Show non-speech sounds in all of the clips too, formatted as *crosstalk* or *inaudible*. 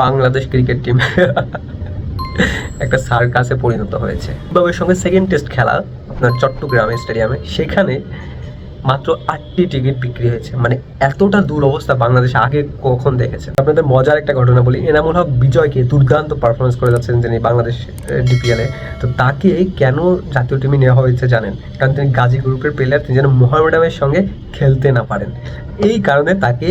Bangladesh cricket team *laughs* একটা সার্কাসে পরিণত হয়েছে। বাবের সঙ্গে সেকেন্ড টেস্ট খেলা আপনার চট্টগ্রাম স্টেডিয়ামে সেখানে মাত্র আটটি টিকিট বিক্রি হয়েছে। মানে এতটা দুরবস্থা বাংলাদেশ আগে কখন দেখেছে? আপনাদের মজার একটা ঘটনা বলি। এনামুল হক বিজয়কে দুর্দান্ত পারফরমেন্স করে যাচ্ছেন যিনি বাংলাদেশ ডিপিএলে তো তাকে কেন জাতীয় টিমে নেওয়া হয়েছে জানেন? কারণ তিনি গাজী গ্রুপের প্লেয়ার তিনি যেন মোহামেডামের সঙ্গে খেলতে না পারেন। এই কারণে তাকে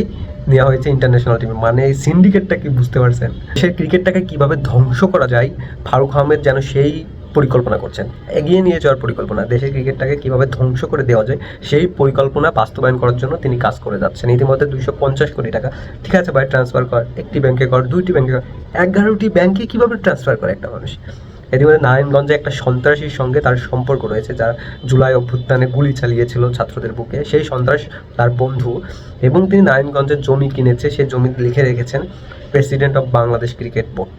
নেওয়া হয়েছে ইন্টারন্যাশনাল টিমে মানে এই সিন্ডিকেটটা কি বুঝতে পারছেন? সে ক্রিকেটটাকে কীভাবে ধ্বংস করা যায়, ফারুক আহমেদ যেন সেই পরিকল্পনা করছেন। এগিয়ে নিয়ে যাওয়ার পরিকল্পনা, দেশের ক্রিকেটটাকে কীভাবে ধ্বংস করে দেওয়া যায়, সেই পরিকল্পনা বাস্তবায়ন করার জন্য তিনি কাজ করে যাচ্ছেন। ইতিমধ্যে দুইশো পঞ্চাশ কোটি টাকা। ঠিক আছে ভাই ট্রান্সফার কর, একটি ব্যাংকে কর, দুইটি ব্যাংকে কর। এগারোটি ব্যাংকে কীভাবে ট্রান্সফার করে একটা মানুষ? ইতিমধ্যে নারায়ণগঞ্জে একটা সন্ত্রাসীর সঙ্গে তার সম্পর্ক রয়েছে, যার জুলাই অভ্যুত্থানে গুলি চালিয়েছিল ছাত্রদের বুকে। সেই সন্ত্রাস তার বন্ধু এবং তিনি নারায়ণগঞ্জের জমি কিনেছে সেই জমি লিখে রেখেছেন president of Bangladesh cricket board.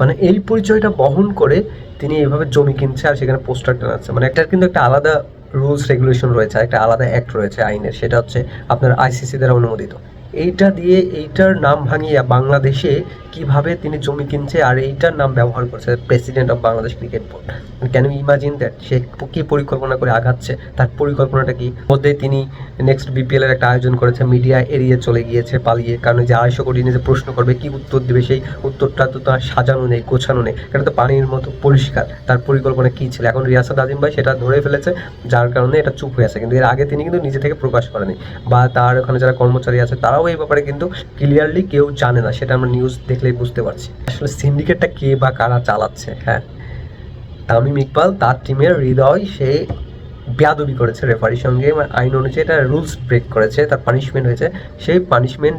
মানে এই পরিচয়টা বহন করে তিনি এইভাবে জমি কিনছে আর সেখানে পোস্টার টানাচ্ছে। মানে একটা কিন্তু একটা আলাদা রুলস, রেগুলেশন রয়েছে একটা আলাদা অ্যাক্ট রয়েছে আইনের, সেটা হচ্ছে আপনার আইসিসি দ্বারা অনুমোদিত। এইটা দিয়ে এইটার নাম ভাঙিয়ে বাংলাদেশে কীভাবে তিনি জমি কিনছে আর এইটার নাম ব্যবহার করছে president of Bangladesh cricket board can you imagine that সে কি পরিকল্পনা করে আগাচ্ছে? তার পরিকল্পনাটা কি? মধ্যে তিনি নেক্সট বিপিএল এর একটা আয়োজন করেছে মিডিয়া এড়িয়ে চলে গিয়েছে, পালিয়ে। কারণ যে আড়াইশো কোটি নিয়ে যে প্রশ্ন করবে, কি উত্তর দেবে সেই উত্তরটা তো তার সাজানো নেই, গোছানো নেই। এটা তো পানির মতো পরিষ্কার। তার পরিকল্পনা কি ছিল? এখন রিয়াসাদ আজিম ভাই সেটা ধরে ফেলেছে, যার কারণে এটা চুপ হয়ে আছে। কিন্তু এর আগে তিনি কিন্তু নিজে থেকে প্রকাশ করেনি। বা তার ওখানে যারা কর্মচারী আছে, তারাও এই ব্যাপারে কিন্তু ক্লিয়ারলি কেউ জানে না, সেটা আমরা নিউজ দেখলেই বুঝতে পারছি। আসলে সিন্ডিকেটটা কে বা কারা চালাচ্ছে হ্যাঁ? তামিম ইকবাল তার টিমের হৃদয় সে বেয়াদবি করেছে রেফারির সঙ্গে। আইন অনুযায়ী এটা রুলস ব্রেক করেছে, তার পানিশমেন্ট হয়েছে। সেই পানিশমেন্ট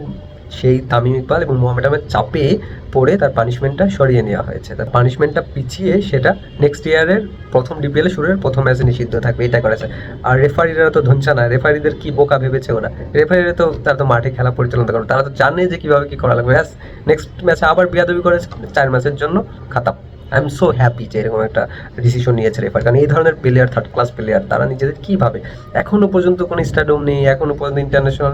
সেই তামিম ইকবাল এবং মোহামেড আহমেদ চাপে পড়ে তার পানিশমেন্টটা সরিয়ে নেওয়া হয়েছে। তার পানিশমেন্টটা পিছিয়ে সেটা নেক্সট ইয়ারের প্রথম ডিপিএল শুরুর প্রথম ম্যাচে নিষিদ্ধ থাকবে, এটা করেছে। আর রেফারিরা তো ধনছা না রেফারিদের কি বোকা ভেবেছে ওরা? রেফারিরা তো, তারা তো মাঠে খেলা পরিচালনা করবে তারা তো জানে যে কীভাবে কি করা লাগবে। ব্যাস নেক্সট ম্যাচে আবার বিয়াদবি করেছে, চার ম্যাচের জন্য খাতাম। আই এম সো হ্যাপি যে এরকম একটা ডিসিশন নিয়েছে রেফার কারণ এই ধরনের প্লেয়ার থার্ড ক্লাস প্লেয়ার তারা নিজেদের কীভাবে এখনও পর্যন্ত কোনো স্টাডিয়াম নেই এখনও পর্যন্ত ইন্টারন্যাশনাল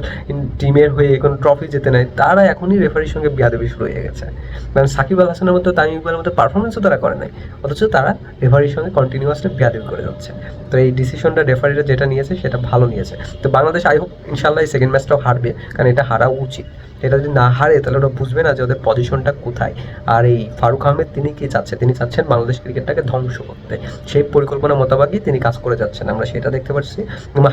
টিমের হয়ে কোনো ট্রফি যেতে নেয় তারা এখনই রেফারির সঙ্গে বিয়াদবি শুরু হয়ে গেছে। কারণ সাকিব আল হাসানের মতো, তামিম ইকবালের মতো পারফরমেন্সও তারা করে নাই, অথচ তারা রেফারির সঙ্গে কন্টিনিউয়াসলি বিয়াদবি করে যাচ্ছে। তো এই ডিসিশনটা রেফারিরা যেটা নিয়েছে, সেটা ভালো নিয়েছে। তো বাংলাদেশ আই হোপ ইনশাল্লাহ এই সেকেন্ড ম্যাচটাও হারবে, কারণ এটা হারা উচিত। এটা যদি না হারে, তাহলে ওরা বুঝবে না যে ওদের পজিশনটা কোথায়। আর এই ফারুক আহমেদ, তিনি কি চাচ্ছে? তিনি চাচ্ছেন বাংলাদেশ ক্রিকেটটাকে ধ্বংস করতে। সেই পরিকল্পনা মোতাবেকই তিনি কাজ করে যাচ্ছেন। আমরা সেটা দেখতে পাচ্ছি।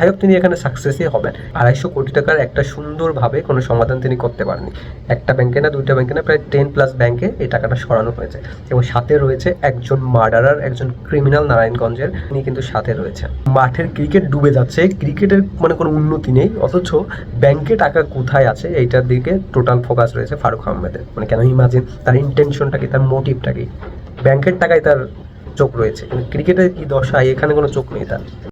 হাইক তিনি এখানে সাকসেসই হবেন। আড়াইশো কোটি টাকার একটা সুন্দরভাবে কোনো সমাধান তিনি করতে পারেননি। একটা ব্যাংকে না, দুইটা ব্যাংকে না, প্রায় টেন প্লাস ব্যাংকে এই টাকাটা সরানো হয়েছে। এবং সাথে রয়েছে একজন মার্ডারার একজন ক্রিমিনাল নারায়ণগঞ্জের। তিনি কিন্তু সাথে রয়েছে মাঠের ক্রিকেট ডুবে যাচ্ছে। ক্রিকেটের মানে কোনো উন্নতি নেই। অথচ ব্যাংকে টাকা কোথায় আছে? এইটার দিকে টোটাল ফোকাস রয়েছে ফারুক আহমেদের। মানে কেন ইমাজিন তার ইন্টেনশনটা কি, তার মোটিভটা কি? ব্যাংকের টাকায় তার চোখ রয়েছে। কিন্তু ক্রিকেটের কি দশায় এখানে কোনো চোখ নেই তার।